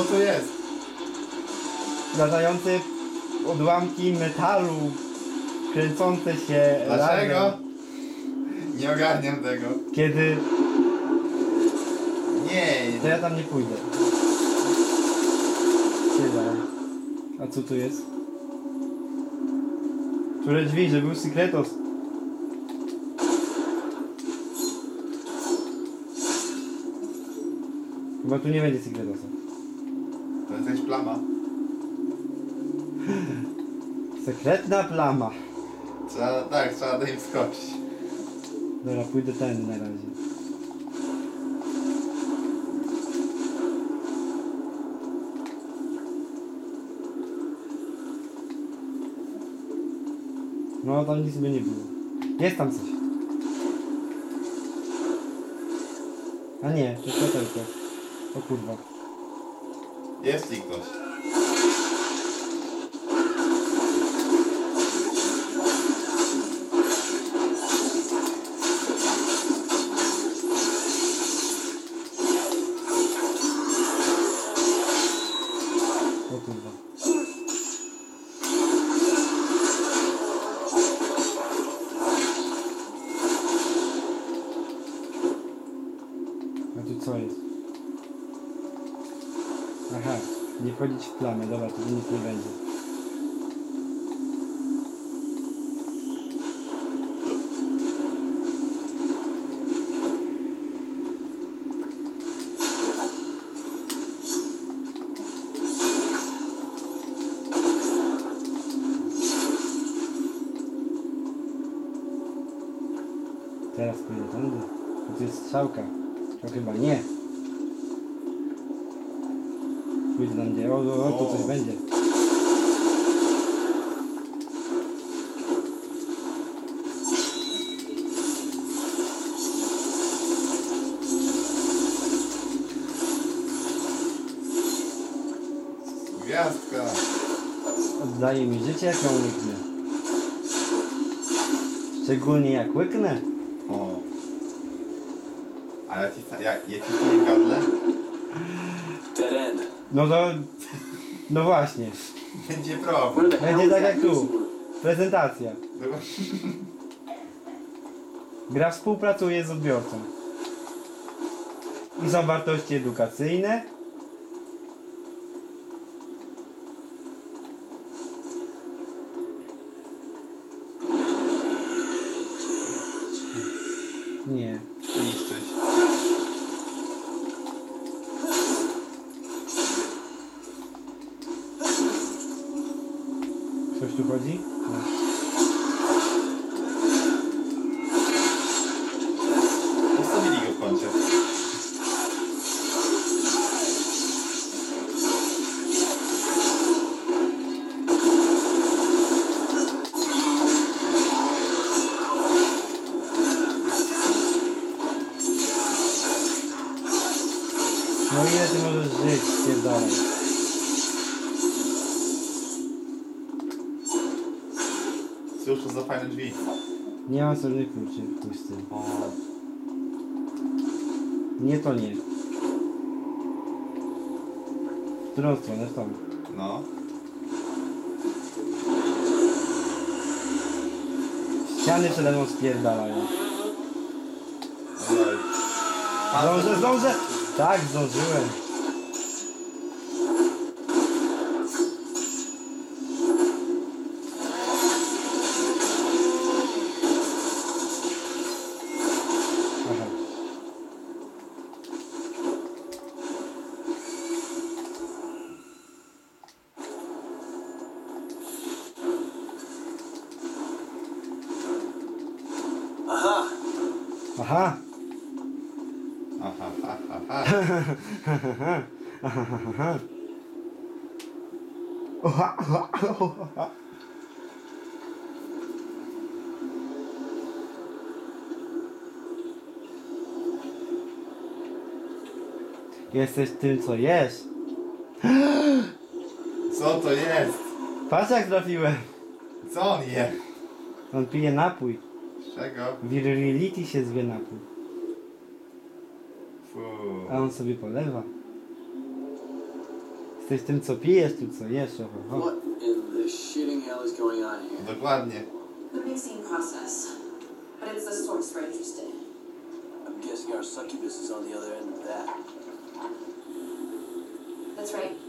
Co to jest? latające odłamki metalu, kręcące się Dlaczego? razem, Nie ogarniam tego. kiedy... Nie, To ja tam nie pójdę. Tyle. A co tu jest? Które drzwi, że był sekretos. Chyba tu nie będzie sekretosa. Jest plama. Sekretna plama. Trzeba, tak, trzeba do nim skoczyć. Dobra, pójdę ten na razie. No, tam nic by nie było. Jest tam coś. A nie, to światełko. O kurwa. Jest i wchodzić w plamę, dobra, tu nic nie będzie. Teraz pójdę tędy. Tu jest strzałka. To chyba nie. Pójdę tam gdzie. O, o, o tu coś będzie. Gwiazdka. Oddaje mi życie, jak ją łyknę. Szczególnie jak łyknę. O. A ja ci, ja, ja ci nie gadle? Dead end. No to... No właśnie. Będzie problem. Będzie tak jak tu. Prezentacja. Gra współpracuje z odbiorcą. I są wartości edukacyjne. Tu chodzi? No. Postawili go w kącie. No ile ty możesz żyć, pierdolę. Fajne drzwi. Nie mam sobie kluczy, chuj z tym. O. Nie to nie. W którą stronę? W tą. No. Ściany przede mną spierdalają. Zdążę, zdążę! Tak, zdążyłem. Aha. Aha, ha, ha, ha. Jesteś tym, co jesz. Co to jest? Patrz jak trafiłem. Co on je? On pije napój. Z czego? Virility się zwie napój. Fu. A on sobie polewa. jesteś tym co pijesz, tym co jesz. Oho, ho. What in the shitting hell is going on here? Dokładnie. The mixing process. But it's the source we're interested in. I'm guessing our succubus is on the other end of that. That's right.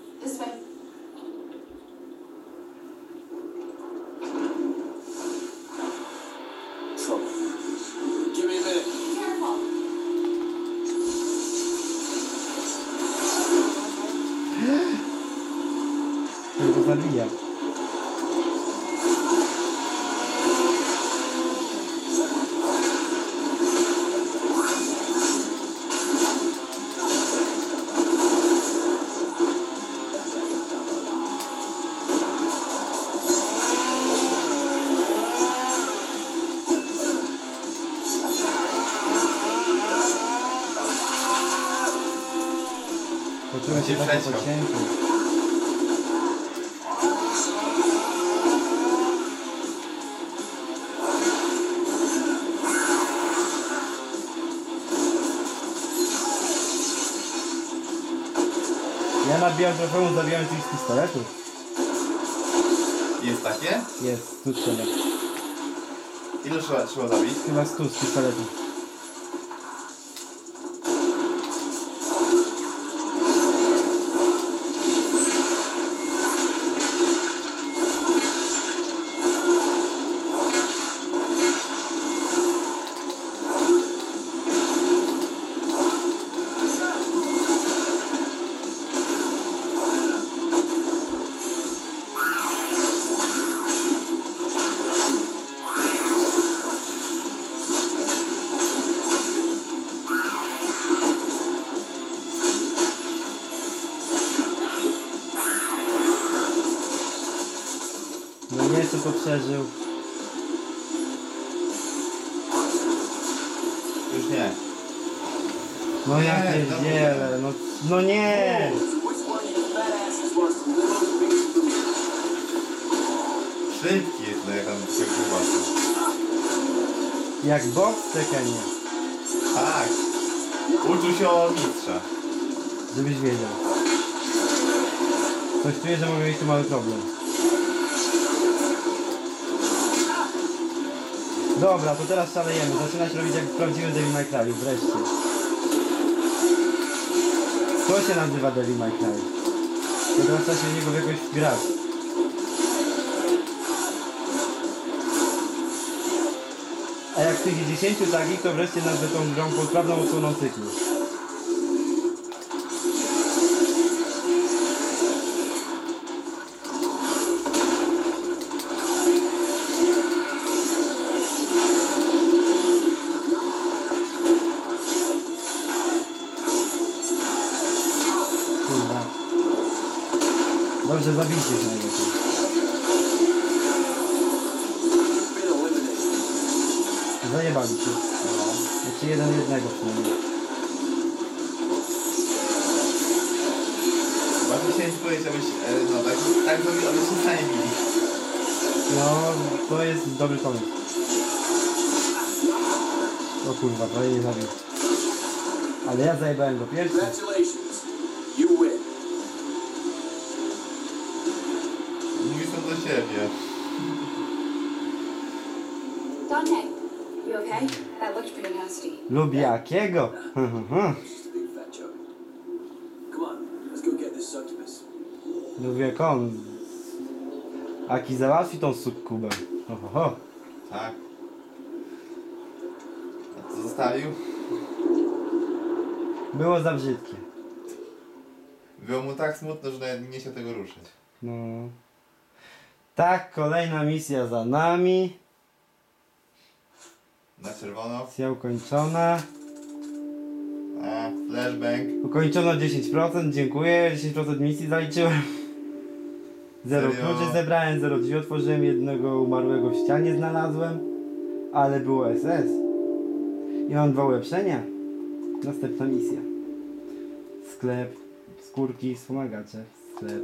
Pocięty. Ja nabijam trochę, zabijając ich z pistoletu. Jest takie? Jest, tu trzeba. Ile trzeba, trzeba zabić? Chyba 100 z pistoletu. No nie, co to przeżył. Już nie. No ja Nie, pierdzielę, no, no nie! Food? Szybki jest, no jak on się gruba. Jak box w Tekkenie, Tak. Uczył się o mistrza. żebyś wiedział. Coś czuję, że mogę mieć tu mały problem. Dobra, to teraz szalejemy. Zaczyna się robić jak w prawdziwym Devil May Cry, wreszcie. To się nazywa Devil May Cry. To teraz trzeba się w niego jakoś wgrać. A jak z tych 10 tagi, to wreszcie nazwę tą grą poprawną odsłoną cyklu. Dobrze, zabijcie się najlepiej. Zajebali się. Znaczy jeden jednego przynajmniej. Chciałem ci powiedzieć, abyś, e, no tak, tak zrobił, abyśmy sami bili. No, to jest dobry pomysł. O kurwa, prawie nie zabił. Ale ja zajebałem go pierwszy. That looked pretty nasty. Lub jakiego? Lub jak on. Aki załatwi tą sukkubę. Ho, ho, ho. Tak. A co zostawił? Było za brzydkie. Było mu tak smutno, że nawet nie chciał tego ruszyć. No. Tak, kolejna misja za nami. Na czerwono. Misja ukończona. A, flashbang. Ukończono 10%, dziękuję. 10% misji zaliczyłem. Zero Serio? kluczy zebrałem, zero drzwi otworzyłem, jednego umarłego w ścianie znalazłem. Ale było SS. I mam dwa ulepszenia. Następna misja. Sklep, skórki, wspomagacze, sklep.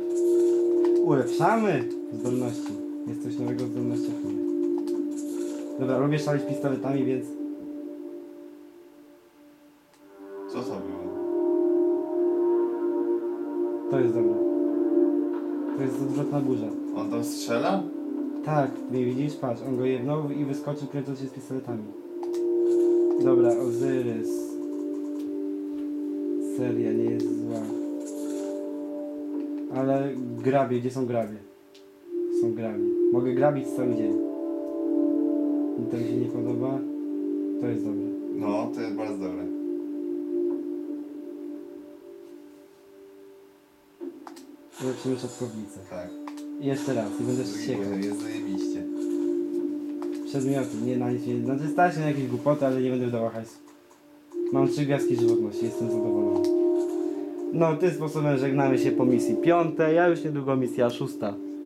Ulepszamy zdolności. Jest coś nowego w zdolnościach. Dobra, lubię szaleć pistoletami, więc Co to było? to jest dobre. To jest odwrotna burza. On tam strzela? Tak, nie widzisz? Patrz, on go jednął i wyskoczył kręcąc się z pistoletami. Dobra, Ozyrys. Seria nie jest zła. Ale grabie, gdzie są grabie? Są grabie. Mogę grabić cały dzień. I to mi się nie podoba. To jest dobre. No, to jest bardzo dobre. Lepszymy szatkownicę. Tak. I jeszcze raz, i będę ściekał. Jest zajebiście. Przedmioty, nie na nic nie... Znaczy stać się na jakieś głupoty, ale nie będę wydawał hajsu. Mam trzy gwiazdki żywotności, jestem zadowolony. No, tym sposobem żegnamy się po misji piątej, a już niedługo misja szósta.